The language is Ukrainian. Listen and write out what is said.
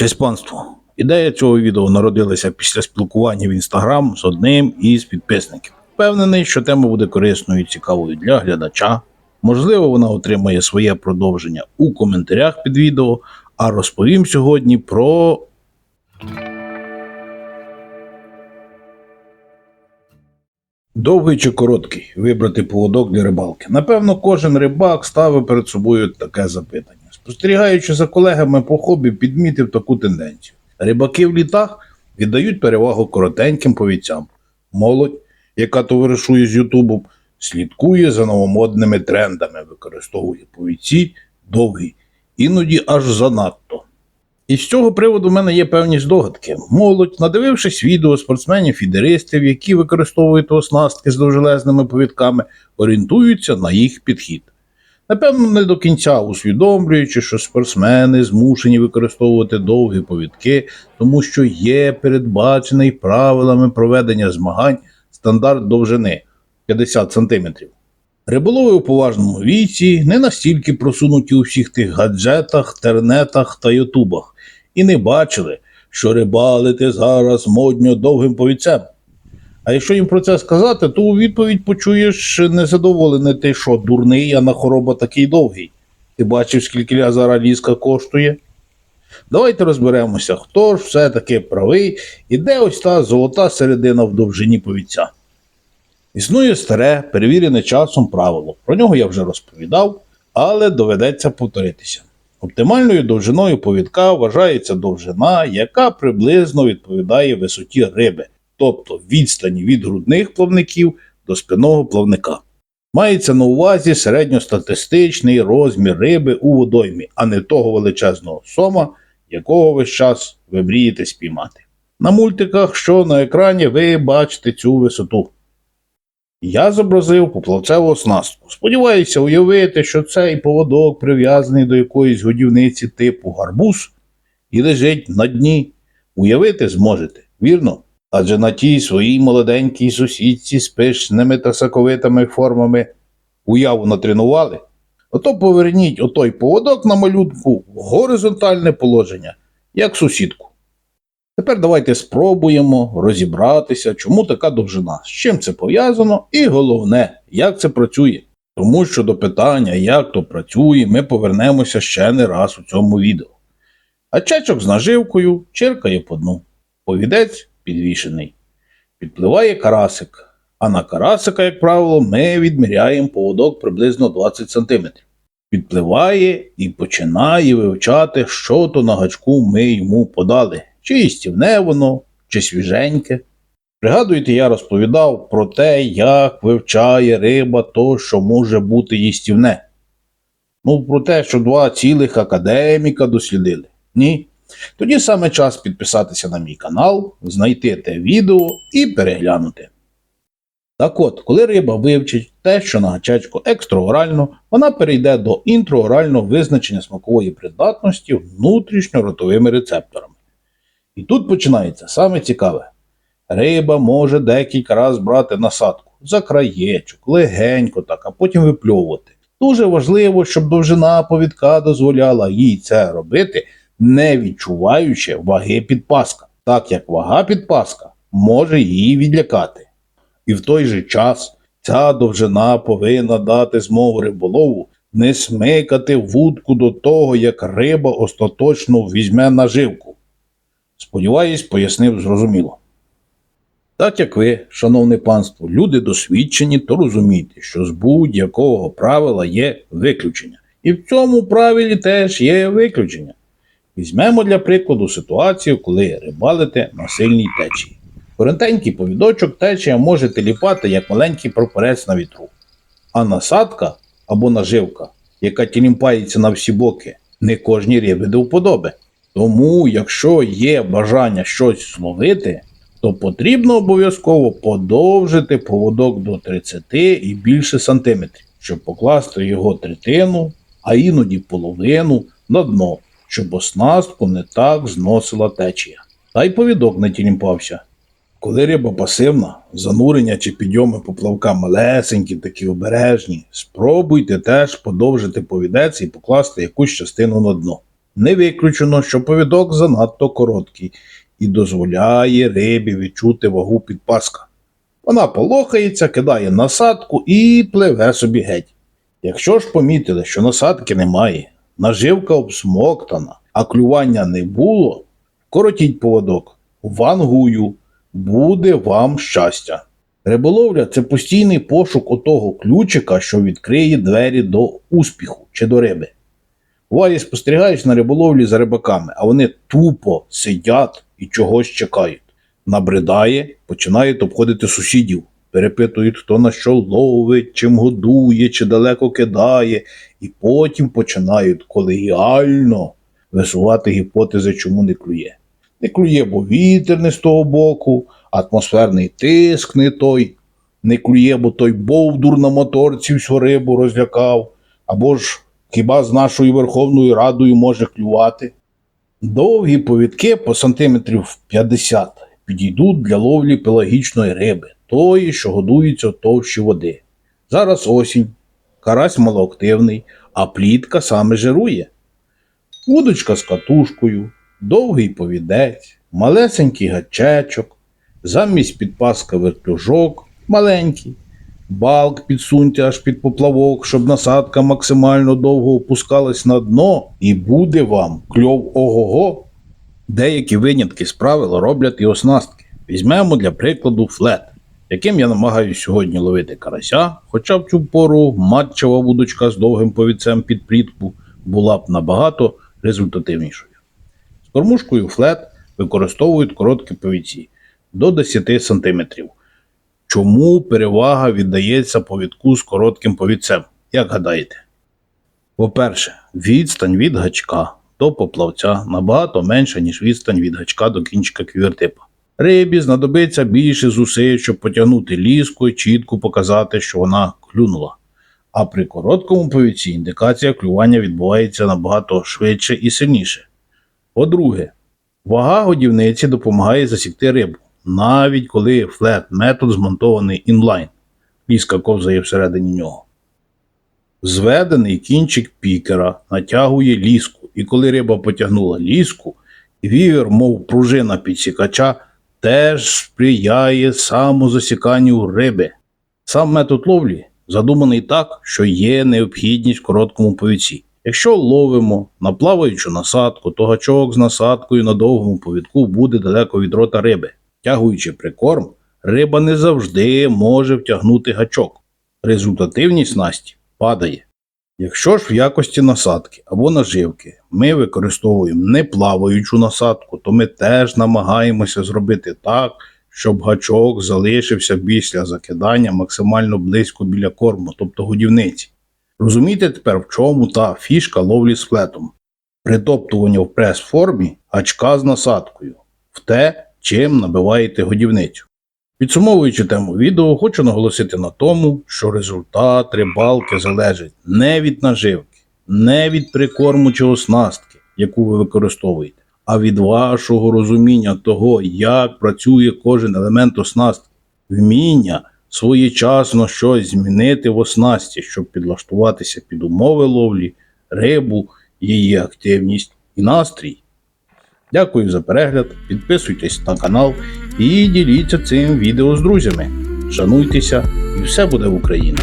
Честь панство. Ідея цього відео народилася після спілкування в інстаграм з одним із підписників. Впевнений, що тема буде корисною і цікавою для глядача. Можливо, вона отримає своє продовження у коментарях під відео, а розповім сьогодні про. Довгий чи короткий вибрати поводок для рибалки. Напевно, кожен рибак ставив перед собою таке запитання. Спостерігаючи за колегами по хобі, підмітив таку тенденцію. Рибаки в літах віддають перевагу коротеньким повідцям. Молодь, яка товаришує з Ютубом, слідкує за новомодними трендами, використовує повідці довгі, іноді аж занадто. І з цього приводу в мене є певні здогадки. Молодь, надивившись відео спортсменів-фідеристів, які використовують оснастки з довжелезними повідками, орієнтуються на їх підхід. Напевно, не до кінця усвідомлюючи, що спортсмени змушені використовувати довгі повідки, тому що є передбачений правилами проведення змагань стандарт довжини 50 см. Риболови у поважному віці не настільки просунуті у всіх тих гаджетах, тернетах та ютубах, і не бачили, що рибалити зараз модньо довгим повідцем. А якщо їм про це сказати, то у відповідь почуєш незадоволений ти, що дурний, а на хороба такий довгий. Ти бачив, скільки лязара ліска коштує? Давайте розберемося, хто ж все-таки правий і де ось та золота середина в довжині повідця. Існує старе, перевірене часом правило. Про нього я вже розповідав, але доведеться повторитися. Оптимальною довжиною повідка вважається довжина, яка приблизно відповідає висоті риби, тобто відстані від грудних плавників до спинного плавника. Мається на увазі середньостатистичний розмір риби у водоймі, а не того величезного сома, якого весь час ви мрієте спіймати. На мультиках, що на екрані, ви бачите цю висоту. Я зобразив поплавцеву оснастку. Сподіваюся уявити, що цей поводок прив'язаний до якоїсь годівниці типу гарбуз і лежить на дні. Уявити зможете, вірно? Адже на тій своїй молоденькій сусідці з пишними та соковитими формами уяву натренували. Ото поверніть отой поводок на малютку в горизонтальне положення, як сусідку. Тепер давайте спробуємо розібратися, чому така довжина, з чим це пов'язано, і головне, як це працює. Тому що до питання, як то працює, ми повернемося ще не раз у цьому відео. А чечок з наживкою черкає по дну. Повідець підвішений. Підпливає карасик. А на карасика, як правило, ми відміряємо поводок приблизно 20 см. Підпливає і починає вивчати, що то на гачку ми йому подали, чи їстівне воно, чи свіженьке. Пригадуєте, я розповідав про те, як вивчає риба то, що може бути їстівне. Ну, про те, що два цілих академіка дослідили. Ні. Тоді саме час підписатися на мій канал, знайти те відео і переглянути. Так от, коли риба вивчить те, що на гачечку екстраорально, вона перейде до інтроорального визначення смакової придатності внутрішньоротовими рецепторами. І тут починається саме цікаве. Риба може декілька разів брати насадку за краєчок, легенько так, а потім випльовувати. Дуже важливо, щоб довжина повідка дозволяла їй це робити, не відчуваючи ваги підпаска, так як вага підпаска може її відлякати. І в той же час ця довжина повинна дати змогу риболову не смикати вудку до того, як риба остаточно візьме наживку. Сподіваюсь, пояснив зрозуміло. Так як ви, шановне панство, люди досвідчені, то розумієте, що з будь-якого правила є виключення. І в цьому правилі теж є виключення. Візьмемо для прикладу ситуацію, коли рибалите на сильній течії. Коротенький повідочок течія може тіліпати як маленький прапорець на вітру. А насадка або наживка, яка тілімпається на всі боки, не кожній рибі до вподоби. Тому, якщо є бажання щось зловити, то потрібно обов'язково подовжити поводок до 30 і більше сантиметрів, щоб покласти його третину, а іноді половину на дно, щоб оснастку не так зносила течія. Та й повідок не тілімпався. Коли риба пасивна, занурення чи підйоми поплавка малесенькі, такі обережні, спробуйте теж подовжити повідець і покласти якусь частину на дно. Не виключено, що повідок занадто короткий і дозволяє рибі відчути вагу підпаска. Вона полохається, кидає насадку і пливе собі геть. Якщо ж помітили, що насадки немає, наживка обсмоктана, а клювання не було, коротіть поводок, вангую, буде вам щастя. Риболовля це постійний пошук отого ключика, що відкриє двері до успіху чи до риби. Буває спостерігаєш на риболовлі за рибаками, а вони тупо сидять і чогось чекають. Набридає, починають обходити сусідів, перепитують, хто на що ловить, чим годує, чи далеко кидає, і потім починають колегіально висувати гіпотези, чому не клює. Не клює, бо вітер не з того боку, атмосферний тиск не той, не клює, бо той бовдур на моторці всю рибу розлякав, або ж хіба з нашою Верховною Радою може клювати. Довгі повідки по сантиметрів 50 підійдуть для ловлі пелагічної риби, тої, що годується товщі води. Зараз осінь, карась малоактивний, а плітка саме жирує. Вудочка з катушкою, довгий повідець, малесенький гачечок, замість підпаска вертлюжок, маленький, балк підсуньте аж під поплавок, щоб насадка максимально довго опускалась на дно, і буде вам кльов ого-го. Деякі винятки з правил роблять і оснастки. Візьмемо для прикладу флет, яким я намагаюся сьогодні ловити карася, хоча в цю пору матчева вудочка з довгим повідцем під плітку була б набагато результативнішою. З кормушкою флет використовують короткі повідці до 10 см. Чому перевага віддається повідку з коротким повідцем? Як гадаєте? По-перше, відстань від гачка до поплавця набагато менша, ніж відстань від гачка до кінчика квівертипа. Рибі знадобиться більше зусиль, щоб потягнути ліску і чітко показати, що вона клюнула. А при короткому повідці індикація клювання відбувається набагато швидше і сильніше. По-друге, вага годівниці допомагає засікти рибу, навіть коли флет метод змонтований інлайн, ліска ковзає всередині нього. Зведений кінчик пікера натягує ліску, і коли риба потягнула ліску, вівер, мов пружина підсікача, теж сприяє самозасіканню риби. Сам метод ловлі задуманий так, що є необхідність в короткому повідці. Якщо ловимо на плаваючу насадку, то гачок з насадкою на довгому повідку буде далеко від рота риби. Тягуючи прикорм, риба не завжди може втягнути гачок. Результативність снасті падає. Якщо ж в якості насадки або наживки ми використовуємо не плаваючу насадку, то ми теж намагаємося зробити так, щоб гачок залишився після закидання максимально близько біля корму, тобто годівниці. Розумієте тепер, в чому та фішка ловлі з флетом? Притоптування в прес-формі гачка з насадкою в те, чим набиваєте годівницю. Підсумовуючи тему відео, хочу наголосити на тому, що результат рибалки залежить не від наживки, не від прикорму чи оснастки, яку ви використовуєте, а від вашого розуміння того, як працює кожен елемент оснастки, вміння своєчасно щось змінити в оснасті, щоб підлаштуватися під умови ловлі, рибу, її активність і настрій. Дякую за перегляд, підписуйтесь на канал і діліться цим відео з друзями. Шануйтеся і все буде в Україна!